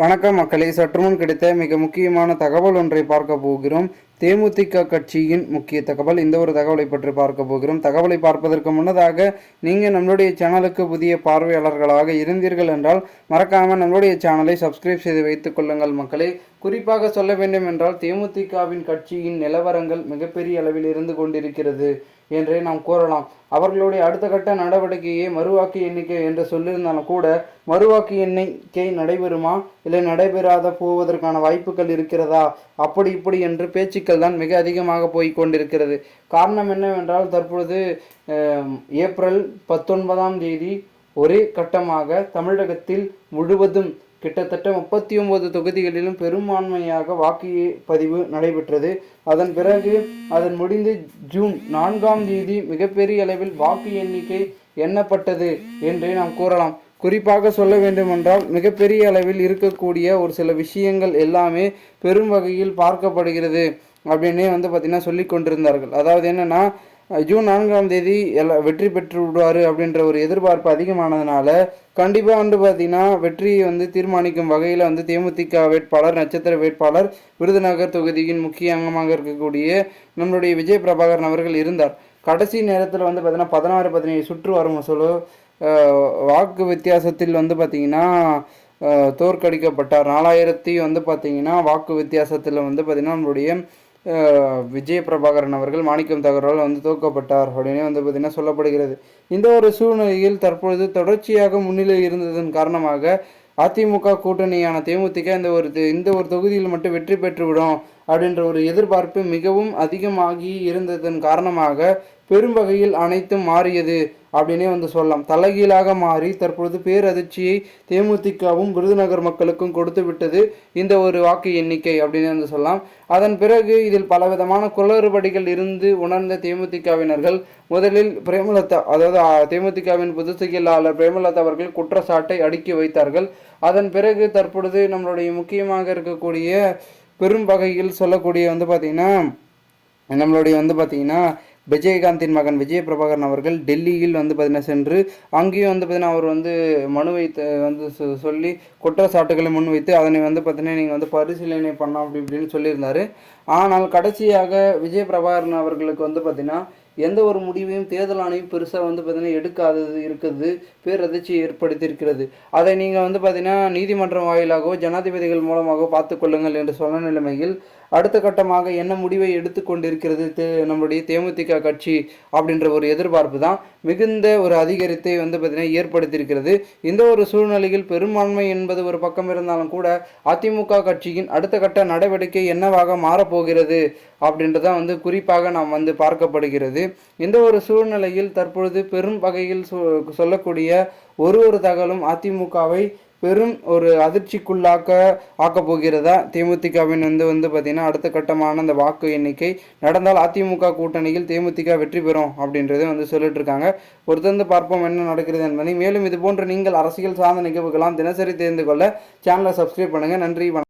வணக்கம் மக்களே. சற்றுமுன் கிடைத்த மிக முக்கியமான தகவல் ஒன்றை பார்க்க போகிறோம். தேமுதிக கட்சியின் முக்கிய தகவல். இந்த ஒரு தகவலை பற்றி பார்க்க போகிறோம். தகவலை பார்ப்பதற்கு முன்னதாக நீங்கள் நம்மளுடைய சேனலுக்கு புதிய பார்வையாளர்களாக இருந்தீர்கள் என்றால் மறக்காமல் நம்மளுடைய சேனலை சப்ஸ்கிரைப் செய்து வைத்துக் கொள்ளுங்கள் மக்களே. குறிப்பாக சொல்ல வேண்டும் என்றால் தேமுதிகவின் கட்சியின் நிலவரங்கள் மிகப்பெரிய அளவில் இருந்து கொண்டிருக்கிறது என்றே நாம் கூறலாம். அவர்களுடைய அடுத்த கட்ட நடவடிக்கையே மறுவாக்கு எண்ணிக்கை என்று சொல்லியிருந்தாலும் கூட மறுவாக்கு எண்ணிக்கை நடைபெறுமா? இல்லை நடைபெறாத போவதற்கான வாய்ப்புகள் இருக்கிறதா? அப்படி இப்படி என்று பேச்சுக்கள் தான் மிக அதிகமாக போய் கொண்டிருக்கிறது. காரணம் என்னவென்றால் தற்பொழுது ஏப்ரல் பத்தொன்பதாம் தேதி ஒரே கட்டமாக தமிழகத்தில் முழுவதும் கிட்டத்தட்ட முப்பத்தி ஒன்பது தொகுதிகளிலும் பெரும்பான்மையாக வாக்கு பதிவு நடைபெற்றது. அதன் பிறகு அதன் முடிந்து ஜூன் நான்காம் தேதி மிகப்பெரிய அளவில் வாக்கு எண்ணிக்கை எண்ணப்பட்டது என்றே நாம் கூறலாம். குறிப்பாக சொல்ல வேண்டுமென்றால் மிகப்பெரிய அளவில் இருக்கக்கூடிய ஒரு சில விஷயங்கள் எல்லாமே பெரும் வகையில் பார்க்கப்படுகிறது. அப்படின்னே வந்து பார்த்திங்கன்னா சொல்லி கொண்டிருந்தார்கள். அதாவது என்னன்னா ஜூன் நான்காம் தேதி எல்லா வெற்றி பெற்று விடுவார் அப்படின்ற ஒரு எதிர்பார்ப்பு அதிகமானதுனால கண்டிப்பாக வந்து பார்த்திங்கன்னா வெற்றியை வந்து தீர்மானிக்கும் வகையில் வந்து தேமுதிக வேட்பாளர் நட்சத்திர வேட்பாளர் விருதுநகர் தொகுதியின் முக்கிய அங்கமாக இருக்கக்கூடிய நம்மளுடைய விஜய் பிரபாகரன் அவர்கள் இருந்தார். கடைசி நேரத்தில் வந்து பார்த்தீங்கன்னா பதினாறு பதினேழு சுற்று வரும் சொல்லோ வாக்கு வித்தியாசத்தில் வந்து பார்த்தீங்கன்னா தோற்கடிக்கப்பட்டார். நாலாயிரத்தி வந்து பார்த்திங்கன்னா வாக்கு வித்தியாசத்தில் வந்து பார்த்திங்கன்னா நம்மளுடைய விஜய பிரபாகரன் அவர்கள் மாணிக்கம் தகரால் வந்து தூக்கப்பட்டார் அப்படின்னு வந்து பார்த்திங்கன்னா சொல்லப்படுகிறது இந்த ஒரு சூழ்நிலையில் தற்பொழுது தொடர்ச்சியாக முன்னிலை இருந்ததன் காரணமாக அதிமுக கூட்டணியான தேமுதிக இந்த ஒரு இந்த ஒரு தொகுதியில் மட்டும் வெற்றி பெற்றுவிடும் அப்படின்ற ஒரு எதிர்பார்ப்பு மிகவும் அதிகமாகி இருந்ததன் காரணமாக பெரும் வகையில் அனைத்தும் மாறியது. அப்படின்னே வந்து சொல்லலாம். தலைகீழாக மாறி தற்பொழுது பேரதிர்ச்சியை தேமுதிகவும் விருதுநகர் மக்களுக்கும் கொடுத்து விட்டது இந்த ஒரு வாக்கு எண்ணிக்கை அப்படின்னு வந்து சொல்லலாம். அதன் பிறகு இதில் பலவிதமான குளறுபடிகள் இருந்து உணர்ந்த தேமுதிகவினர்கள் முதலில் பிரேமலதா அதாவது தேமுதிகவின் பொதுச் செயலாளர் பிரேமலதா அவர்கள் குற்றச்சாட்டை அடுக்கி வைத்தார்கள். அதன் பிறகு தற்பொழுது நம்மளுடைய முக்கியமாக இருக்கக்கூடிய பெரும் வகையில் சொல்லக்கூடிய வந்து பார்த்திங்கன்னா நம்மளுடைய வந்து பார்த்திங்கன்னா விஜயகாந்தின் மகன் விஜய பிரபாகரன் அவர்கள் டெல்லியில் வந்து பார்த்தீங்கன்னா சென்று அங்கேயும் வந்து பார்த்தீங்கன்னா அவர் வந்து மனு வைத்து வந்து சொல்லி குற்றச்சாட்டுகளை முன்வைத்து அதனை வந்து பார்த்தீங்கன்னா நீங்கள் வந்து பரிசீலனை பண்ணலாம் அப்படி இப்படின்னு சொல்லியிருந்தார். ஆனால் கடைசியாக விஜய பிரபாகரன் அவர்களுக்கு வந்து பார்த்தீங்கன்னா எந்த ஒரு முடிவையும் தேர்தல் ஆணையம் பெருசாக வந்து பார்த்திங்கன்னா எடுக்காதது இருக்குது. பேரதிர்ச்சி ஏற்படுத்தியிருக்கிறது. அதை நீங்கள் வந்து பார்த்தீங்கன்னா நீதிமன்றம் வாயிலாகவோ ஜனாதிபதிகள் மூலமாகவோ பார்த்துக்கொள்ளுங்கள் என்று சொன்ன நிலைமையில் அடுத்த கட்டமாக என்ன முடிவை எடுத்துக்கொண்டிருக்கிறது தே நம்முடைய தேமுதிக கட்சி அப்படின்ற ஒரு எதிர்பார்ப்பு தான் மிகுந்த ஒரு அதிகரித்தை வந்து பார்த்திங்கன்னா ஏற்படுத்தியிருக்கிறது. இந்த ஒரு சூழ்நிலையில் பெரும்பான்மை என்பது ஒரு பக்கம் இருந்தாலும் கூட அதிமுக கட்சியின் அடுத்த கட்ட நடவடிக்கை என்னவாக மாறப்போகிறது அப்படின்றதான் வந்து குறிப்பாக நாம் வந்து பார்க்கப்படுகிறது. இந்த ஒரு சூழ்நிலையில் தற்பொழுது பெரும் வகையில் சொல்லக்கூடிய ஒரு ஒரு தகவலும் அதிமுகவை பெரும் ஒரு அதிர்ச்சிக்குள்ளாக்க ஆக்கப் போகிறதா? தேமுதிகவின் வந்து வந்து பார்த்தீங்கன்னா அடுத்த கட்டமான அந்த வாக்கு எண்ணிக்கை நடந்தால் அதிமுக கூட்டணியில் தேமுதிக வெற்றி பெறும் அப்படின்றத வந்து சொல்லிட்டு இருக்காங்க. பொறுத்திருந்து பார்ப்போம் என்ன நடக்கிறது என்பதை. மேலும் இது போன்ற நீங்கள் அரசியல் சார்ந்த நிகழ்வுகளாம் தினசரி தெரிந்து கொள்ள சேனலை சப்ஸ்கிரைப் பண்ணுங்கள் நன்றி வணக்கம்.